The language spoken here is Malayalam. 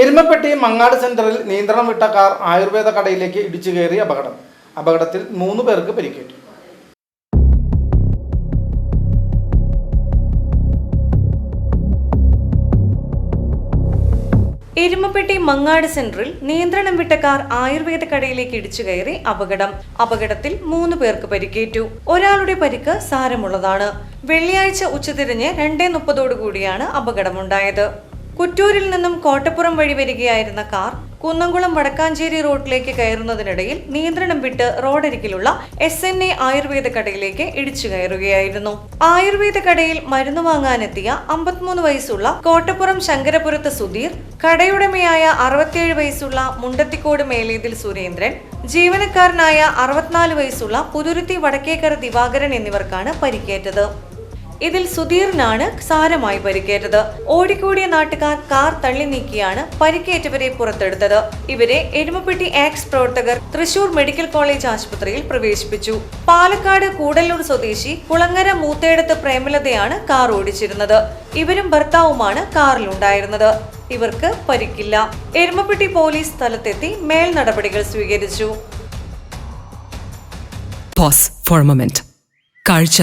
എരുമപ്പെട്ടി മങ്ങാട് സെന്ററിൽ നിയന്ത്രണം വിട്ട കാർ ആയുർവേദ കടയിലേക്ക് ഇടിച്ചു കയറി അപകടം. അപകടത്തിൽ മൂന്ന് പേർക്ക് പരിക്കേറ്റു. എരുമപ്പെട്ടി മങ്ങാട് സെന്ററിൽ നിയന്ത്രണം വിട്ട കാർ ആയുർവേദ കടയിലേക്ക് ഇടിച്ചു കയറി അപകടം. അപകടത്തിൽ മൂന്ന് പേർക്ക് പരിക്കേറ്റു. ഒരാളുടെ പരിക്ക് സാരമുള്ളതാണ്. വെള്ളിയാഴ്ച ഉച്ചതിരിഞ്ഞ് രണ്ടേ മുപ്പതോടുകൂടിയാണ് അപകടമുണ്ടായത്. കുറ്റൂരിൽ നിന്നും കോട്ടപ്പുറം വഴി വരികയായിരുന്ന കാർ കുന്നംകുളം വടക്കാഞ്ചേരി റോഡിലേക്ക് കയറുന്നതിനിടയിൽ നിയന്ത്രണം വിട്ട് റോഡരികിലുള്ള എസ് എൻ എ ആയുർവേദ കടയിലേക്ക് ഇടിച്ചു കയറുകയായിരുന്നു. ആയുർവേദ കടയിൽ മരുന്ന് വാങ്ങാനെത്തിയ അമ്പത്തിമൂന്ന് വയസ്സുള്ള കോട്ടപ്പുറം ശങ്കരപുരത്ത് സുധീർ കടയുടമയായ അറുപത്തിയേഴ് വയസ്സുള്ള മുണ്ടത്തിക്കോട് മേലേതിൽ സുരേന്ദ്രൻ ജീവനക്കാരനായ അറുപത്തിനാല് വയസ്സുള്ള പുതുരുത്തി വടക്കേക്കര ദിവാകരൻ എന്നിവർക്കാണ് പരിക്കേറ്റത്. ഇതിൽ സുധീറിനാണ് സാരമായി പരിക്കേറ്റത്. ഓടിക്കൂടിയ നാട്ടുകാർ കാർ തള്ളി നീക്കിയാണ് പരിക്കേറ്റവരെ പുറത്തെടുത്തത്. ഇവരെ എരുമപ്പെട്ടി ആക്സ് പ്രവർത്തകർ തൃശൂർ മെഡിക്കൽ കോളേജ് ആശുപത്രിയിൽ പ്രവേശിപ്പിച്ചു. പാലക്കാട് കൂടല്ലൂർ സ്വദേശി കുളങ്ങര മൂത്തേടത്ത് പ്രേമലതയാണ് കാർ ഓടിച്ചിരുന്നത്. ഇവരും ഭർത്താവുമാണ് കാറിലുണ്ടായിരുന്നത്. ഇവർക്ക് പരിക്കില്ല. എരുമപ്പെട്ടി പോലീസ് സ്ഥലത്തെത്തി മേൽ നടപടികൾ സ്വീകരിച്ചു പോസ് ഫോർ മൊമെന്റ് കാഴ്ച